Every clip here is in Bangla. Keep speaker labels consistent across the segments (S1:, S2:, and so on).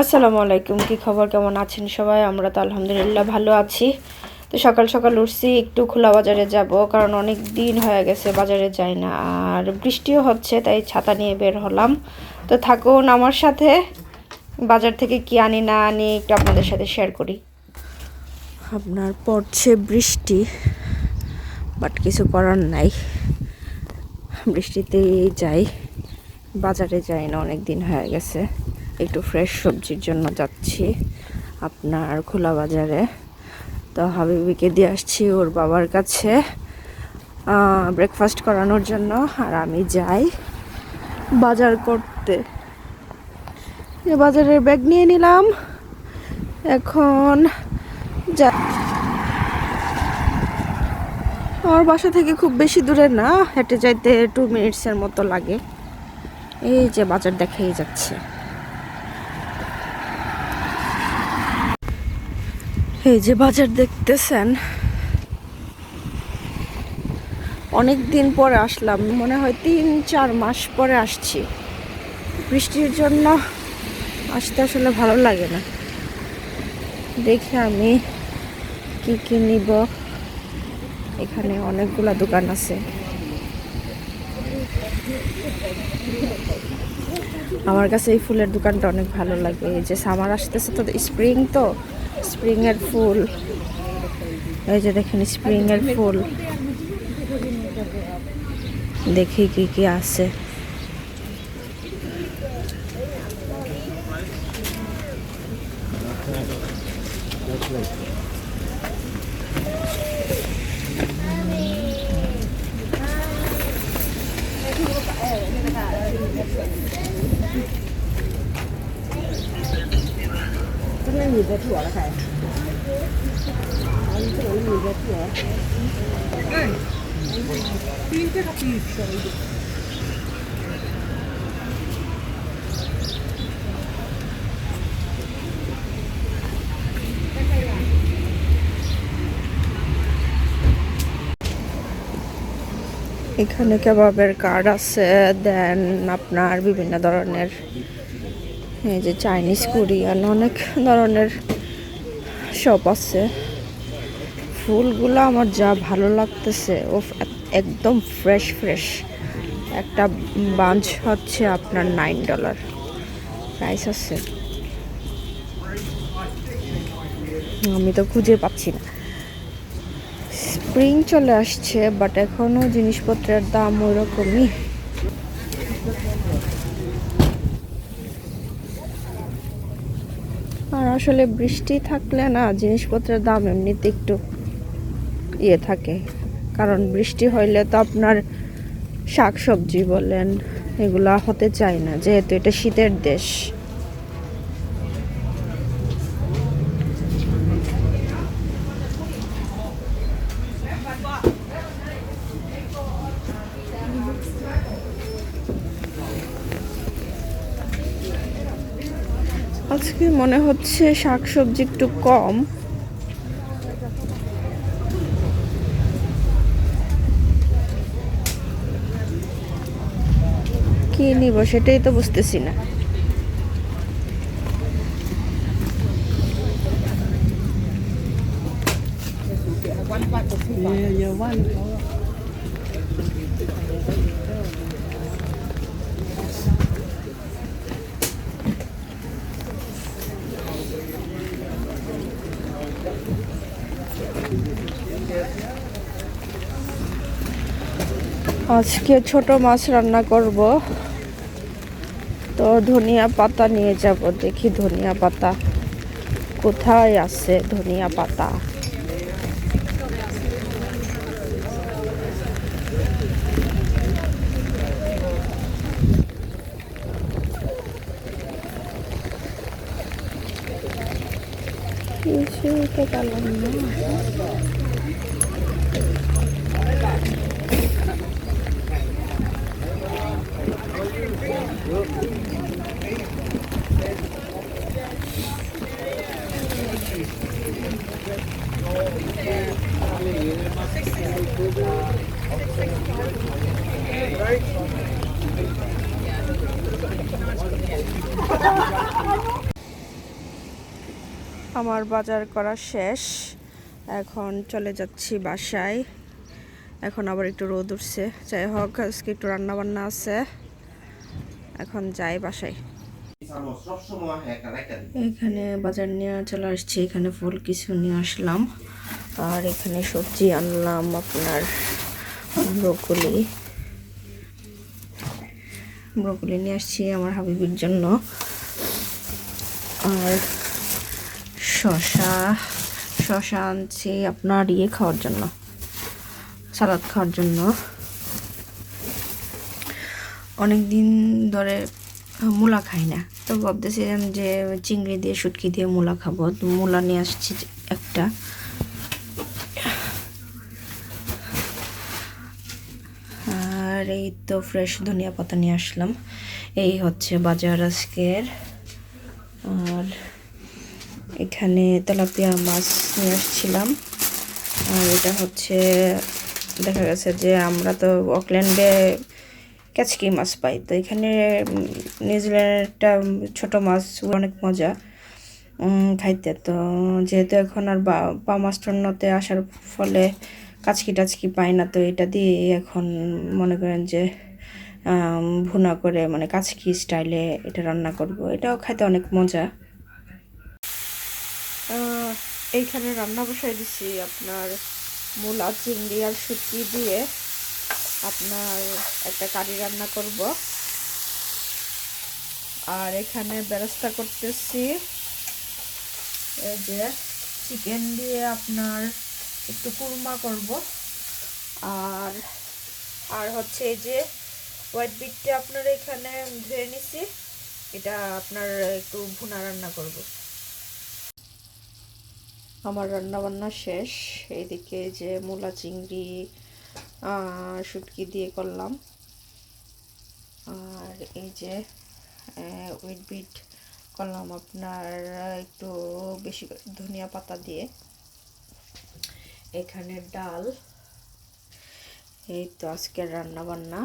S1: আসসালামু আলাইকুম, কি খবর? কেমন আছেন সবাই? আমরা তো আলহামদুলিল্লাহ ভালো আছি। তো সকাল সকাল উঠছি, একটু খোলা বাজারে যাব, কারণ অনেক দিন হয়ে গেছে বাজারে যাই না। আর বৃষ্টিও হচ্ছে, তাই ছাতা নিয়ে বের হলাম। তো থাকুন আমার সাথে। বাজার থেকে কি আনি না আনি একটু আপনাদের সাথে শেয়ার করি। আপনার পড়ছে বৃষ্টি বাট কিছু করার নাই। বৃষ্টিতেই যাই, বাজারে যাই না, অনেক দিন হয়ে গেছে। একটু ফ্রেশ সবজির জন্য যাচ্ছি আপনার খোলা বাজারে। তো হাবিবিকে দিয়ে আসছি ওর বাবার কাছে ব্রেকফাস্ট করানোর জন্য আর আমি যাই বাজার করতে। বাজারের ব্যাগ নিয়ে নিলাম, এখন যা আমার বাসা থেকে খুব বেশি দূরে না, হেঁটে যাইতে টু মিনিটসের মতো লাগে। এই যে বাজার দেখাই যাচ্ছে। এই যে বাজার দেখতেছেন, অনেক দিন পরে আসলাম, মনে হয় তিন, চার মাস পরে আসছি। বৃষ্টির জন্য আসতে আসলে ভালো লাগে না। দেখি আমি কি কি নিব। এখানে অনেকগুলা দোকান আছে। আমার কাছে এই ফুলের দোকানটা অনেক ভালো লাগে। এই যে সামার আসতেছে তো স্প্রিং তো স্প্রিং এর ফুল। এই যে দেখেন স্প্রিং এর ফুল। দেখি কি কি আছে। ก็ไม่
S2: มีแต่ถั่วแล้วใครอันนี้ถั่วไม่มีต่ถั่วอะนี่ก็ปีใส่
S1: এখানে কেবাবের কার্ড আছে দেন আপনার বিভিন্ন ধরনের এই যে চাইনিজ কোরিয়ান অনেক ধরনের শপ আছে। ফুলগুলো আমার যা ভালো লাগতেছে ও একদম ফ্রেশ ফ্রেশ একটা বাঞ্চ হচ্ছে আপনার নাইন ডলার প্রাইস আছে। আমি তো খুঁজে পাচ্ছি না। স্প্রিং চলে আসছে বাট এখনও জিনিসপত্রের দাম ওই রকমই আর আসলে বৃষ্টি থাকলে না, জিনিসপত্রের দাম এমনিতে একটু ইয়ে থাকে। কারণ বৃষ্টি হইলে তো আপনার শাক সবজি বলেন, এগুলা হতে চায় না, যেহেতু এটা শীতের দেশ। আজকে মনে হচ্ছে শাকসবজি একটু কম। কি নিব সেটাই তো বুঝতেছি না। আজকে ছোট মাছ রান্না করব। তো ধনিয়া পাতা নিয়ে যাব। দেখি ধনিয়া পাতা কোথায় আছে ধনিয়া পাতা? কিছুই তো না। আমার বাজার করা শেষ। এখন চলে যাচ্ছি বাসায়। এখন আবার একটু রোদ উঠছে। যাই হোক, আজকে একটু রান্নাবান্না আছে। এখন যাই বাসায়। এখানে বাজার নিয়ে চলে আসছি, এখানে ফুল কিছু নিয়ে আসলাম। আর এখানে সবজি আনলাম আপনার ব্রকলি। ব্রকলি নিয়ে আসছি আমার হাবিবির জন্য। আর শশা শশা আনছি আপনার ইয়ে খাওয়ার জন্য, সালাদ খাওয়ার জন্য। অনেক দিন ধরে মূলা খাই না। তো ভাবতেছিলাম যে চিংড়ি দিয়ে, শুটকি দিয়ে মূলা খাব। মূলা নিয়ে আসছি একটা। আর এই তো ফ্রেশ ধনিয়া পাতা নিয়ে আসলাম। এই হচ্ছে বাজার আজকের। আর এখানে তেলাপিয়া মাছ নিয়ে আসছিলাম। আর এটা হচ্ছে, দেখা গেছে যে আমরা তো অকল্যান্ডে ক্যাচকি মাছ পাই। তো এখানে উম, নিউজিল্যান্ডেরটা ছোট মাছ অনেক মজা খাইতে। তো যেহেতু এখন আর বা মাস্টর্নতে আসার ফলে কাচকি টাচকি পাই না তো এটা দিয়ে এখন মনে করেন যে ভুনা করে মানে কাচকি স্টাইলে এটা রান্না করব। এটাও খাইতে অনেক মজা। এইখানে রান্না বসাই দিছি আপনার মূলা চিংড়ি আর শুটকি দিয়ে। আপনার একটা কারি রান্না করব। আর এখানে ব্যবস্থা করতেছি। এই যে চিকেন দিয়ে আপনার একটু কুরমা করব। আর আর হচ্ছে এই যে হোয়াইট বিটটা আপনার এখানে ধুয়ে নিছি। এটা আপনার একটু ভুনা রান্না করব। আমার রান্না বান্না শেষ। এইদিকে যে মূলা চিংড়ি শুটকি দিয়ে করলাম। আর এই যে উইট বিট করলাম আপনার একটু বেশি ধনিয়া পাতা দিয়ে। এখানে ডাল, এই তো আজকের রান্না বান্না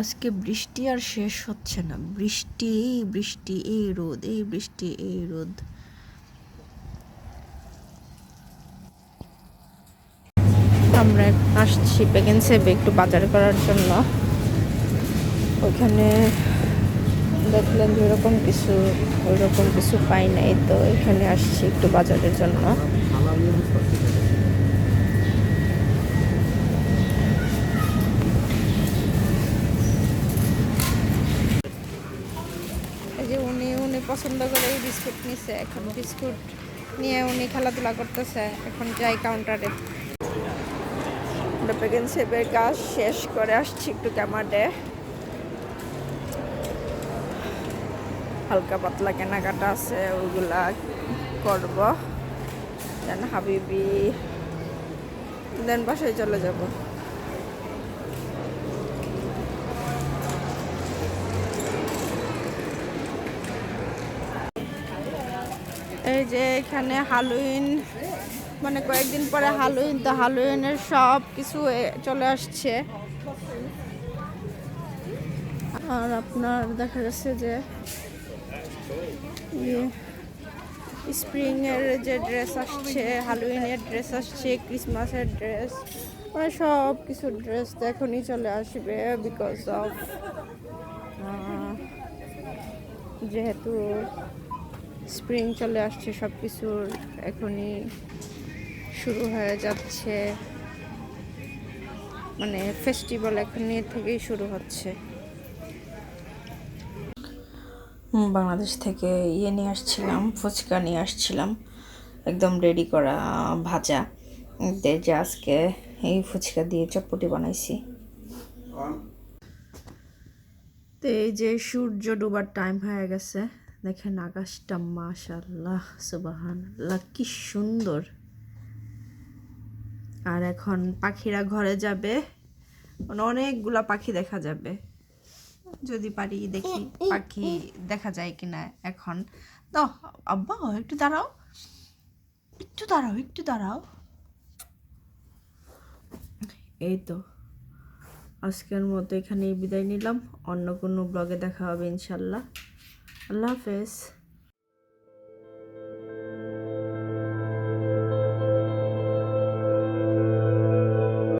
S1: আজকে বৃষ্টি আর শেষ হচ্ছে না। বৃষ্টি এই বৃষ্টি, এই রোদ, এই বৃষ্টি, এই রোদ। আমরা আসছি পেগেন সেবে একটু বাজার করার জন্য। ওইখানে দেখলেন যে ওরকম কিছু ওইরকম কিছু পাই নাই, তো এখানে আসছি একটু বাজারের জন্য। যে উনি উনি পছন্দ করে এই বিস্কুট নিছে। এখন বিস্কুট নিয়ে উনি খেলাধুলা করতেছে। এখন যাই কাউন্টারে পেগেন সেবের কাজ শেষ করে আসছি একটু ক্যামাডে হালকা পাতলা কেনাকাটা আছে, ওইগুলা করব। দেন হাবিবি দেন বাসায় চলে যাব। এই যে এখানে হালুইন মানে কয়েকদিন পরে হালুইন তো হালুইনের সব কিছু চলে আসছে। আর আপনার দেখা যাচ্ছে যে স্প্রিং এর যে ড্রেস আসছে হালুইনের ড্রেস আসছে ক্রিসমাসের ড্রেস মানে সব কিছু ড্রেস তো এখনই চলে আসবে বিকজ অফ যেহেতু স্প্রিং চলে আসছে, সব কিছুর এখনই শুরু হয়ে যাচ্ছে। মানে ফেস্টিভ্যাল এখনই থেকেই শুরু হচ্ছে। বাংলাদেশ থেকে ইয়ে নিয়ে আসছিলাম ফুচকা নিয়ে আসছিলাম। একদম রেডি করা ভাজা। যে আজকে এই ফুচকা দিয়ে চটপটি বানাইছি। তো এই যে সূর্য ডুবার টাইম হয়ে গেছে। দেখেন আকাশটা মাশাল্লাহ সুবাহান আল্লাহ কি সুন্দর। আর এখন পাখিরা ঘরে যাবে। মানে অনেকগুলা পাখি দেখা যাবে। যদি পারি দেখি পাখি দেখা যায় কিনা এখন। তো, আব্বা, একটু দাঁড়াও। একটু দাঁড়াও একটু দাঁড়াও। এই তো। আজকের মতো এখানেই বিদায় নিলাম। অন্য কোনো ব্লগে দেখা হবে ইনশাল্লাহ। আল্লাহ হাফেজ।